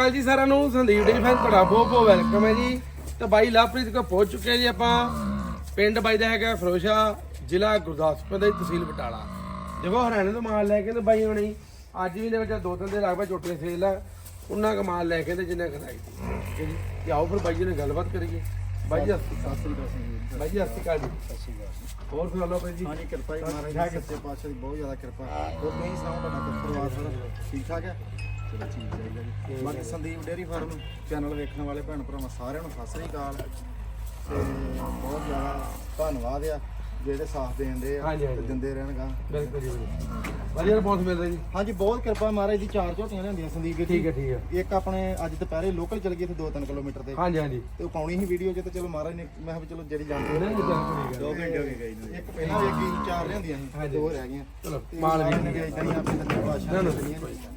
ਹਾਲ ਜੀ ਸਾਰਿਆਂ ਨੂੰ ਸੰਦੀਪ ਡੀ ਫੈਨ ਤੁਹਾਡਾ ਬਹੁਤ ਬਹੁਤ ਵੈਲਕਮ ਹੈ ਜੀ। ਤੇ ਬਾਈ ਲਵਪ੍ਰੀਤ ਕੋ ਪਹੁੰਚ ਚੁੱਕੇ ਹਾਂ ਜੀ ਆਪਾਂ। ਪਿੰਡ ਬਾਈ ਦਾ ਹੈਗਾ ਫਰੋਸ਼ਾ ਜ਼ਿਲ੍ਹਾ ਗੁਰਦਾਸਪੁਰ ਦਾ ਜੀ, ਤਹਿਸੀਲ ਬਟਾਲਾ। ਦੇਖੋ ਹਰਿਆਣੇ ਤੋਂ ਮਾਲ ਲੈ ਕੇ ਤੇ ਬਾਈ ਹੁਣੀ ਅੱਜ ਵੀ ਦੇ ਵਿੱਚ ਦੋ ਤਿੰਨ ਦੇ ਲਗਭਗ ਛੋਟੀਆਂ ਸੇਲ ਆ। ਉਹਨਾਂ ਦਾ ਮਾਲ ਲੈ ਕੇ ਤੇ ਜਿੰਨਾ ਕਰਾਈ ਠੀਕ ਹੈ ਜੀ। ਤੇ ਆਓ ਫਿਰ ਬਾਈ ਜੀ ਨਾਲ ਗੱਲਬਾਤ ਕਰੀਏ। ਬਾਈ ਜੀ ਸਤਿ ਸ਼੍ਰੀ ਅਕਾਲ। ਬਾਈ ਜੀ ਸਤਿ ਸ਼੍ਰੀ ਅਕਾਲ ਜੀ। ਹੋਰ ਸੁਣਾ ਲਓ ਬਾਈ ਜੀ? ਹਾਂਜੀ ਕਿਰਪਾ ਜੀ ਮਹਾਰਾਜ ਦੀ ਸੱਚੇ ਪਾਤਸ਼ਾਹ ਦੀ ਬਹੁਤ ਜ਼ਿਆਦਾ ਕਿਰਪਾ। ਹੋਰ ਤੁਸੀਂ ਸੁਣਾਓ ਤੁਹਾਡਾ ਪਰਿਵਾਰ ਸਾਰਾ? ਠੀਕ ਠਾਕ ਹੈ? ਚਲੋ ਠੀਕ ਚਾਹੀਦਾ ਜੀ ਬਾਕੀ ਸੰਦੀਪ ਡੇਅਰੀ ਫਾਰਮ ਚੈਨਲ ਵੇਖਣ ਵਾਲੇ ਭੈਣ ਭਰਾਵਾਂ ਸਾਰਿਆਂ ਨੂੰ ਸਤਿ ਸ੍ਰੀ ਅਕਾਲ ਤੇ ਬਹੁਤ ਜ਼ਿਆਦਾ ਧੰਨਵਾਦ ਆ। ਜਿਹੜੇ ਸਾਥ ਦੇਣਦੇ ਆ ਹਾਂਜੀ, ਹਾਂਜੀ। ਤੇ ਦਿੰਦੇ ਰਹਿਣਗਾ। ਬਿਲਕੁਲ ਜੀ ਬਿਲਕੁਲ। ਵਧੀਆ ਰਿਸਪੌਂਸ ਮਿਲ ਰਿਹਾ ਜੀ। ਹਾਂਜੀ ਬਹੁਤ ਕਿਰਪਾ ਮਹਾਰਾਜ ਦੀ ਚਾਰ ਝੋਟੀਆਂ ਲਿਆਂਦੀਆਂ ਸੰਦੀਪ ਜੀ। ਠੀਕ ਹੈ ਠੀਕ ਹੈ। ਇੱਕ ਆਪਣੇ ਅੱਜ ਦੁਪਹਿਰੇ ਲੋਕਲ ਚਲ ਗਈ ਇੱਥੇ 2-3 ਕਿਲੋਮੀਟਰ ਤੇ। ਹਾਂਜੀ ਹਾਂਜੀ। ਤੇ ਉਹ ਪਾਉਣੀ ਸੀ ਵੀਡੀਓ 'ਚ ਤੇ ਚਲੋ ਮਹਾਰਾਜ ਨੇ ਮੈਂ ਕਿਹਾ ਵੀ ਚਲੋ ਜਿਹੜੀ ਜਾਂਦੀ ਨਹੀਂ ਨਹੀਂ ਬਿਲਕੁਲ ਠੀਕ ਹੈ। ਦੋ ਘੰਟੇ ਹੋ ਗਏ ਗਈ ਨੂੰ। ਇੱਕ ਪਹਿਲਾਂ ਵੇਖੀ ਸੀ, ਚਾਰ ਲਿਆਂਦੀਆਂ ਸੀ ਹਾਂਜੀ। ਦੋ ਰਹਿ ਗਈਆਂ। ਚਲੋ ਤੇ ਮਾਲ ਵੀ ਵੀ ਇਦਾਂ ਹੀ ਆਪਣੇ ਪਾਤਸ਼ਾਹ ਨਾ, ਨਾ।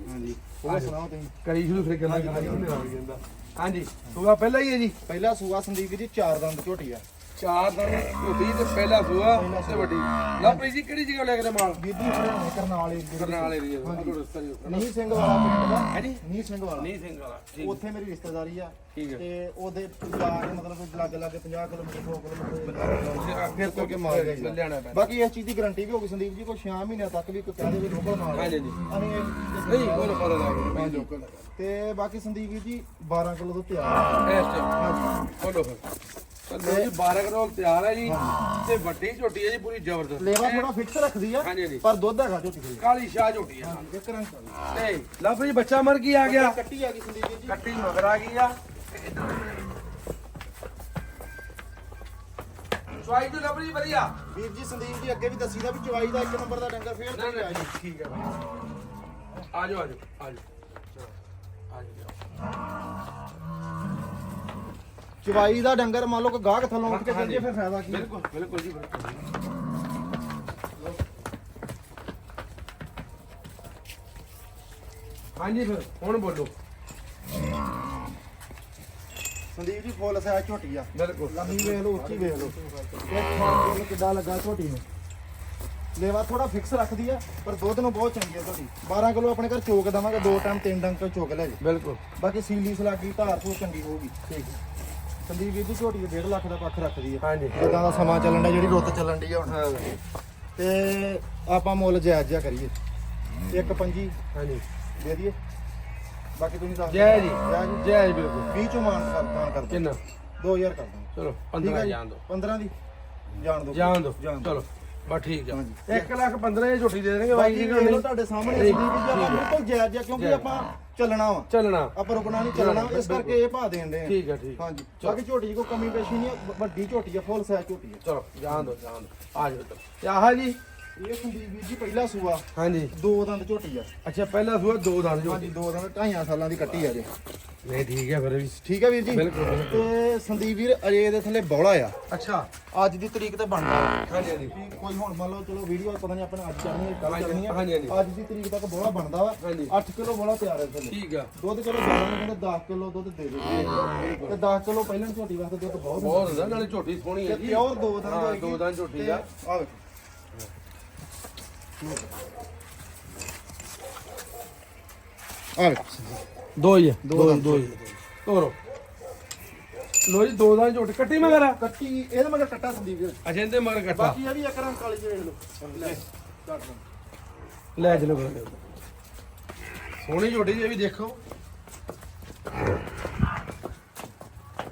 ਹਾਂਜੀ। ਹੋਰ ਸੁਣਾਓ ਤੁਸੀਂ? ਕਰੀ ਸ਼ੁਰੂ ਫਿਰ ਗੱਲਾਂ ਕਰਾਂਗੇ ਉਹਨੇ ਆ ਜਾਂਦਾ ਹਾਂਜੀ ਸੂਆ ਪਹਿਲਾਂ ਹੀ ਹੈ ਜੀ? ਪਹਿਲਾ ਸੂਆ ਸੰਦੀਪ ਜੀ ਚਾਰ ਦੰਦ ਝੋਟੀ ਆ। ਚਾਰ ਦਿਨ ਝੋਟੀ ਤੇ ਪਹਿਲਾ ਸੂਆ ਤੇ ਵੱਡੀ। ਲਵਪ੍ਰੀਤ ਜੀ ਕਿਹੜੀ ਜਗ੍ਹਾ ਲੈ ਕੇ ਮਾਲ ਬੀਬੀ ਕਰਨਾਲ ਦੇ ਕਰਨਾਲ ਦਾ ਤੁਹਾਨੂੰ ਰਸਤਾ ਜੀ ਨੀਹ ਸਿੰਘ ਵਾਲਾ ਪਿੰਡ ਦਾ। ਹਾਂਜੀ ਨੀਹ ਸਿੰਘ ਵਾਲਾ। ਨਹੀਂ ਸਿੰਘ ਵਾਲਾ ਠੀਕ। ਉੱਥੇ ਮੇਰੀ ਰਿਸ਼ਤੇਦਾਰੀ ਆ। ਹੈ। ਤੇ ਉਹਦੇ ਜਾ ਕੇ ਮਤਲਬ ਲਾਗੇ ਲਾਗੇ 50 ਕਿਲੋਮੀਟਰ 100 ਕਿਲੋਮੀਟਰ ਫਿਰ ਤੋਂ ਕੇ ਲਿਆਣਾ ਪੈਂਦਾ। ਬਾਕੀ ਇਸ ਚੀਜ਼ ਦੀ ਗਾਰੰਟੀ ਵੀ ਹੋਗੀ ਸੰਦੀਪ ਜੀ ਕੋਈ 6 ਮਹੀਨਿਆਂ ਤੱਕ ਵੀ ਕੋਈ ਕਹਦੇ ਵੀ ਲੋਕਲ ਮਾਲ ਆ। ਹਾਂਜੀ। ਜੀ ਅਸੀਂ ਇਹ- ਨਹੀਂ ਉਹ ਪਤਾ ਲੱਗ ਗਿਆ ਹਾਂਜੀ। ਲੋਕਲ ਤੇ ਬਾਕੀ ਸੰਦੀਪ ਜੀ 12 ਕਿਲੋ ਤੋਂ ਤਿਆਰ ਆ। ਇਸ ਟਾਈਮ ਬੋਲੋ ਫਿਰ। ਚਲੋ ਜੀ 12 ਕਰੋਲ ਤਿਆਰ ਹੈ ਜੀ ਤੇ ਵੱਡੀ ਝੋਟੀ ਹੈ ਜੀ ਪੂਰੀ ਜ਼ਬਰਦਸਤ। ਲੇਵਾ ਥੋੜਾ ਫਿਕਸ ਰੱਖਦੀ ਆ ਹਾਂਜੀ ਹਾਂਜੀ। ਪਰ ਦੁੱਧ ਹੈਗਾ ਝੋਟੀ ਕੋਲ ਕਾਲੀ ਸ਼ਾਹ ਝੋਟੀ ਹੈ ਇੱਕ ਰੰਗ ਕਾਲੀ। ਤੇ ਲਵਪ੍ਰੀਤ ਜੀ ਬੱਚਾ ਮਰ ਕੀ ਆ ਗਿਆ। ਕੱਟੀ ਆ ਗਈ ਸੰਦੀਪ ਵੀਰ ਜੀ। ਕੱਟੀ ਮਗਰ ਆ ਗਈ ਆ। ਚੁਆਈ ਤੋਂ ਲਵਪ੍ਰੀਤ ਜੀ ਵਧੀਆ। ਵੀਰ ਜੀ ਸੰਦੀਪ ਜੀ ਅੱਗੇ ਵੀ ਦੱਸੀਦਾ ਵੀ ਚਵਾਈ ਦਾ ਇੱਕ ਨੰਬਰ ਦਾ ਡੰਗਰ ਫੇਰ ਨਾ ਤੇ ਨਾ ਆ ਜੀ। ਠੀਕ ਹੈ ਭਾਈ। ਆ ਜਾਓ ਆ ਜਾਓ ਆ ਜਾਓ। ਆ ਜਾਓ। ਚਵਾਈ ਦਾ ਡੰਗਰ ਮੰਨ ਲਓ ਕਿ ਗਾਹਕ ਥੱਲੋਂ ਉੱਠ ਕੇ ਚੱਲ ਜੇ। ਫਿਰ ਫਾਇਦਾ ਕੀ ਬਿਲਕੁਲ ਬਿਲਕੁਲ ਜੀ ਬਿਲਕੁਲ। ਹਾਂਜੀ ਫਿਰ ਹੁਣ ਬੋਲੋ। ਸੰਦੀਪ ਜੀ ਫੁੱਲ ਸਾਈਜ਼ ਝੋਟੀ ਆ। ਬਿਲਕੁਲ। ਲੰਮੀ ਵੇਖ ਲਓ ਉੱਚੀ ਵੇਖ ਲਓ। ਇਹ ਨੂੰ ਕਿੱਦਾਂ ਲੱਗਾ ਝੋਟੀ ਨੂੰ। ਲੇਵਾ ਥੋੜਾ ਫਿਕਸ ਰੱਖਦੀ ਆ ਪਰ ਦੁੱਧ ਨੂੰ ਬਹੁਤ ਚੰਗੀ ਆ ਝੋਟੀ। 12 ਕਿਲੋ ਆਪਣੇ ਘਰ ਚੋਕ ਦਵਾਂਗੇ ਦੋ ਟਾਈਮ ਤਿੰਨ ਡੰਗ ਚੋਕ ਲੈ ਜੀ। ਬਿਲਕੁਲ। ਬਾਕੀ ਸੀਲੀ ਸਲਾਗੀ ਧਾਰ ਤੋਂ ਚੰਗੀ ਹੋਊਗੀ। ਠੀਕ ਸੰਦੀਪ ਵੀਰ ਜੀ ਝੋਟੀ 1.5 ਲੱਖ ਦਾ ਪੱਖ ਰੱਖਦੀ ਆ। ਹਾਂਜੀ। ਜਿੱਦਾਂ ਦਾ ਸਮਾਂ ਚੱਲਣ ਦਾ ਜਿਹੜੀ ਰੁੱਤ ਚੱਲਣ ਦੀ ਹੁਣ। ਹਾਂ। ਤੇ ਆਪਾਂ ਮੁੱਲ ਜਾਇਜ਼ ਜਿਹਾ ਕਰੀਏ। ਇੱਕ ਪੰਜੀ ਹਾਂਜੀ। ਦੇ ਦਈਏ। ਬਾਕੀ ਤੁਸੀਂ ਦੱਸ ਜੈ ਜੀ। ਜੈ ਜੀ। ਬਿਲਕੁਲ। 20 ਚੋਂ ਮਾਨ ਕਰ ਮਾਨ ਕਰ ਦੋ ਕਿੰਨਾ? 2000 ਕਰ ਦਾਂਗੇ ਚਲੋ ਠੀਕ 15 ਹੈ ਜੀ? ਜਾਣ ਦੋ 15 ਦੀ। ਜਾਣ ਦੋ ਜਾਣ ਦੋ ਦਿਓ। ਚਲੋ ਬਸ ਠੀਕ ਆ। ਹਾਂਜੀ। 1 ਲੱਖ 15 ਦੀ ਝੋਟੀ ਦੇ ਦੇਣਗੇ ਬਾਈ ਜੀ ਤੁਹਾਡੇ ਸਾਹਮਣੇ ਸੰਦੀਪ ਜੀ ਆਪਾਂ ਹੈ। ਬਿਲਕੁਲ ਜਾਇਜ਼ ਜਿਹਾ ਕਿਉਂਕਿ। ਆਪਾਂ ਚੱਲਣਾ ਵਾ। ਚੱਲਣਾ। ਆਪਾਂ ਰੁਕਣਾ ਨਹੀਂ ਚੱਲਣਾ। ਇਸ ਕਰਕੇ ਇਹ ਭਾ ਦੇਣ ਦੇ ਠੀਕ ਹੈ ਠੀਕ ਹਾਂਜੀ। ਬਾਕੀ ਝੋਟੀ ਕੋਈ ਕਮੀ ਪੇਸ਼ੀ ਨਹੀਂ ਵੱਡੀ ਝੋਟੀ ਆ ਫੁੱਲ ਸਾਈਜ਼ ਝੋਟੀ ਆ। ਚਲੋ ਜਾਣ ਦੋ ਜਾਣ ਦੋ। ਆ ਜਾਓ ਤੇ ਆਹ ਜੀ ਇਹ ਸੰਦੀਪ ਵੀਰ ਜੀ ਪਹਿਲਾ ਸੂਆ। ਹਾਂਜੀ। ਦੋ ਦੰਦ ਝੋਟੀ ਆ। ਅੱਛਾ ਪਹਿਲਾ ਸੂਆ ਦੋ ਦੰਦ ਹਾਂਜੀ ਝੋਟੀ ਦੋ ਦੰਦ ਢਾਈਆਂ ਸਾਲਾਂ ਦੀ ਕੱਟੀ ਆ ਜੇ। ਨਹੀਂ ਠੀਕ ਹੈ ਫਿਰ ਵੀ। ਠੀਕ ਹੈ ਵੀਰ ਜੀ? ਬਿਲਕੁਲ, ਬਿਲਕੁਲ। ਤੇ ਸੰਦੀਪ ਵੀਰ ਅਜੇ ਇਹਦੇ ਥੱਲੇ ਬੌਲਾ ਆ। ਅੱਛਾ। ਅੱਜ ਦੀ ਤਰੀਕ ਤੇ ਬਣਦਾ। ਵਾ। ਹਾਂਜੀ ਹਾਂਜੀ। ਵੀ ਕੋਈ ਹੁਣ ਮੰਨ ਲਓ ਚਲੋ ਵੀਡੀਓ ਪਤਾ ਨਹੀਂ ਆਪਣੇ ਅੱਜ ਚੱਲਣੀ ਹੈ ਕੱਲ ਹਾਂਜੀ, ਚੱਲਣੀ ਹਾਂਜੀ, ਹੈ। ਹਾਂਜੀ। ਅੱਜ ਦੀ ਤਰੀਕ ਤੱਕ ਬੋਲਾ ਬਣਦਾ ਵਾ। ਹਾਂਜੀ। 8 ਕਿਲੋ ਬੋਲਾ ਤਿਆਰ ਹੈ ਥੱਲੇ। ਠੀਕ ਆ। ਦੁੱਧ ਚਲੋ ਜ਼ਿਆਦਾ ਨਹੀਂ ਕਹਿੰਦੇ 10 ਕਿਲੋ ਦੁੱਧ ਦੇ ਦੇ ਤੇ 10 ਕਿਲੋ ਪਹਿਲਾਂ ਝੋਟੀ ਵਾਸਤੇ ਦੁੱਧ ਬਹੁਤ ਬਹੁਤ ਹੁੰਦਾ। ਨਾਲੇ ਝੋਟੀ ਸੋਹਣੀ ਹੈ ਤੇ ਜੀ ਪਿਓਰ ਦੋ ਦੰਦ ਹਾਂ, ਹੋਏਗੀ। ਦੋ ਦੰਦ ਝੋਟੀ ਤੇ ਆ। ਆਹ ਵੇਖੋ। ਵੇਖੋ। ਦੋ ਹੀ ਆ। ਦੋ ਦੋ ਹੀ ਤੋਰੋ ਲੋ ਜੀ ਦੋ ਦੰਦ ਝੋਟੀ। ਕੱਟੀ ਮਗਰ? ਆ ਕੱਟੀ ਇਹਦੇ ਮਗਰ ਕੱਟਾ ਸੰਦੀਪ ਅੱਛਾ ਇਹਦੇ ਮਗਰ ਕੱਟਾ। ਬਾਕੀ ਇਹ ਵੀ ਇੱਕ ਰੰਗ ਕਾਲੀ ਜਿਹੀ ਵੇਖ ਲਓ। ਲੈ ਕੱਟ ਲਓ। ਲੈ ਚਲੋ ਸੋਹਣੀ ਝੋਟੀ ਜੀ ਇਹ ਵੀ ਦੇਖੋ।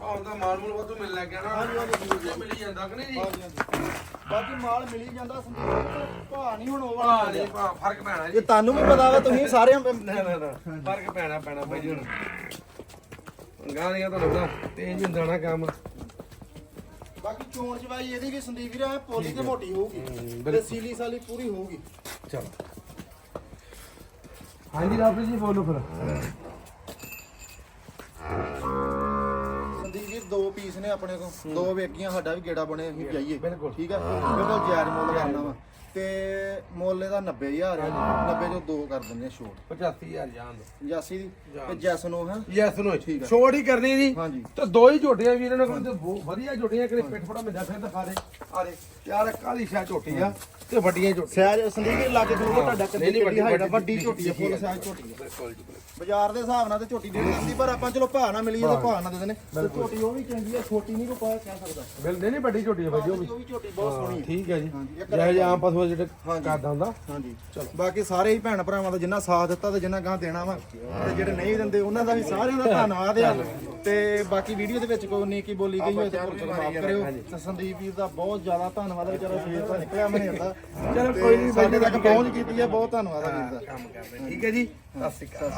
ਆਹ ਦਾ ਮਾਲ ਮੂਲ ਵਾਧੂ ਮਿਲ ਲੱਗ ਗਿਆ ਨਾ। ਹਾਂਜੀ, ਹਾਂਜੀ। ਇਹ ਮਿਲੀ ਜਾਂਦਾ ਕਿ ਨਹੀਂ ਜੀ। ਬਾਕੀ ਮਾਲ ਮਿਲੀ ਜਾਂਦਾ ਸੰਦੀਪ ਭਾ ਨਹੀਂ ਹੁਣ ਉਹ ਵਾਲਾ ਨਹੀਂ ਭਾ ਫ਼ਰਕ ਪੈਣਾ ਜੀ। ਇਹ ਤੁਹਾਨੂੰ ਵੀ ਪਤਾ ਵਾ ਤੁਸੀਂ ਸਾਰਿਆਂ ਨਾ ਨਾ ਨਾ ਫ਼ਰਕ ਪੈਣਾ ਪੈਣਾ ਬਾਈ ਜੀ ਹੁਣ। ਗਾਂ ਦੀਆਂ ਤੁਹਾਨੂੰ ਨਾ ਤੇਜ਼ ਹੁੰਦਾ ਨਾ ਕੰਮ। ਬਾਕੀ ਚੋਣ ਚਵਾਈ ਇਹਦੀ ਵੀ ਸੰਦੀਪ ਵੀਰ ਐ ਪੋਲੀ ਤੇ ਮੋਟੀ ਹੋਊਗੀ ਤੇ। ਸੀਲੀ ਸਾਲੀ ਪੂਰੀ ਹੋਊਗੀ। ਚਲੋ। ਹਾਂਜੀ ਰਾਫੀ ਜੀ ਬੋਲੋ ਫਿਰ ਸੰਦੀਪ ਵੀਰ ਦੋ ਪੀਸ ਨੇ ਆਪਣੇ ਕੋਲ। ਦੋ ਵੇਗੀਆਂ ਸਾਡਾ ਵੀ ਗੇੜਾ ਬਣੇ ਅਸੀਂ ਜਾਈਏ। ਬਿਲਕੁਲ। ਠੀਕ ਆ? ਬਿਲਕੁਲ ਜਾਇਜ਼ ਮੁੱਲ ਕਰਨਾ ਵਾ। ਤੇ ਮੁੱਲ ਇਹਦਾ 90000 ਆ 90 ਚੋਂ ਦੋ ਕਰ ਦਿੰਦੇ ਆ ਛੋਟ। 85000 ਜਾਣ ਦੋ। ਜਾਸੀ ਦੀ? ਤੇ ਜੈਸ ਨੂੰ ਹੈ? ਯੈਸ ਨੋ ਠੀਕ ਆ। ਛੋੜ ਹੀ ਕਰਨੀ ਜੀ ਹਾਂਜੀ। ਤੇ ਦੋ ਹੀ ਝੋਟੀਆਂ ਵੀ ਇਹਨਾਂ ਤੇ ਬਹੁਤ ਵਧੀਆ ਝੋਟੀਆਂ ਕਿਹੜੇ ਪਿੱਠ ਫੜਾ ਮਿੰਦਾ ਫਿਰ ਦਿਖਾ ਦੇ। ਆ ਦੇ। ਯਾਰ ਕਾਲੀ ਸ਼ਾ ਝੋਟੀ ਆ ਤੇ ਵੱਡੀਆਂ ਝੋਟੀਆਂ। ਸਹਿਜ ਸੰਦੀਪ ਦੇ ਲਾਗੇ ਤੋਂ ਤੁਹਾਡਾ ਨਹੀਂ, ਕਿੰਨੀ ਵੱਡੀ ਹਾਈਟ ਆ ਵੱਡੀ- ਝੋਟੀ ਆ ਫੁੱਲ ਸਾਈਜ਼ ਝੋਟੀ ਆ। ਬਿਲਕੁਲ ਜੀ ਬਿਲਕੁਲ। ਬਾਜ਼ਾਰ ਦੇ ਹਿਸਾਬ ਨਾਲ ਤੇ ਝੋਟੀ ਦੇ ਦਿੰਦੀ ਪਰ ਆਪਾਂ ਚਲੋ ਭਾਅ ਨਾ ਮਿਲੀਏ ਤੇ ਭਾਅ ਨਾ ਦੇ ਦੇਣੇ। ਤੇ ਝੋਟੀ ਉਹ ਵੀ ਚੰਗੀ ਆ ਛੋਟੀ ਨਹੀਂ ਕੋ ਪਾ ਕਹਿ ਸਕਦਾ। ਬਿਲ ਨਹੀਂ ਨਹੀਂ ਵੱਡੀ ਝੋਟੀ ਆ ਬਾਈ ਉਹ ਵੀ। ਉਹ ਵੀ ਝੋਟੀ ਬਹੁਤ ਸੋਹਣੀ ਠੀਕ ਹੈ ਜੀ। ਹਾਂਜੀ, ਇੱਕ ਜਿਹੜਾ ਜਿਹਾ ਆਮ ਪਸ਼ੂ ਜਿਹੜੇ ਹਾਂਜੀ। ਕਰਦਾ ਹੁੰਦਾ। ਹਾਂਜੀ। ਬਾਕੀ ਸਾਰੇ ਹੀ ਭੈਣ ਭਰਾਵਾਂ ਦਾ ਜਿੰਨਾ ਸਾਥ ਦਿੱਤਾ ਤੇ ਜਿੰਨਾ ਗਾਂ ਦੇਣਾ ਵਾ ਤੇ ਜਿਹੜੇ ਨਹੀਂ ਦਿੰਦੇ ਉਹਨਾਂ ਦਾ ਵੀ ਸਾਰਿਆਂ ਦਾ ਧੰਨਵਾਦ ਆ। ਤੇ ਬਾਕੀ ਵੀਡੀਓ ਦੇ ਵਿੱਚ ਕੋਈ ਨਹੀਂ ਕੀ ਬੋਲੀ ਗਈ ਹੋਏ ਤਾਂ ਚਲੋ ਮਾਫ ਕਰਿਓ। ਤੇ ਸੰਦੀਪ ਵੀਰ ਦਾ ਬਹੁਤ ਜ਼ਿਆਦਾ ਧੰਨਵਾਦ ਆ ਵਿਚਾਰਾ ਸਵੇਰ ਦਾ ਨਿਕਲਿਆ ਮੈਂ ਹੁੰਦਾ। ਚਲੋ ਕੋਈ ਨਹੀਂ ਸਾਡੇ ਤੱਕ ਪਹੁੰਚ ਕੀਤੀ ਹੈ ਬਹੁਤ ਧੰਨਵਾਦ ਆ ਵੀਰ ਦਾ। ਕੰਮ ਕਰਦੇ। ਠੀਕ ਹੈ ਜੀ ਸਤਿ ਸ਼੍ਰੀ ਅਕਾਲ।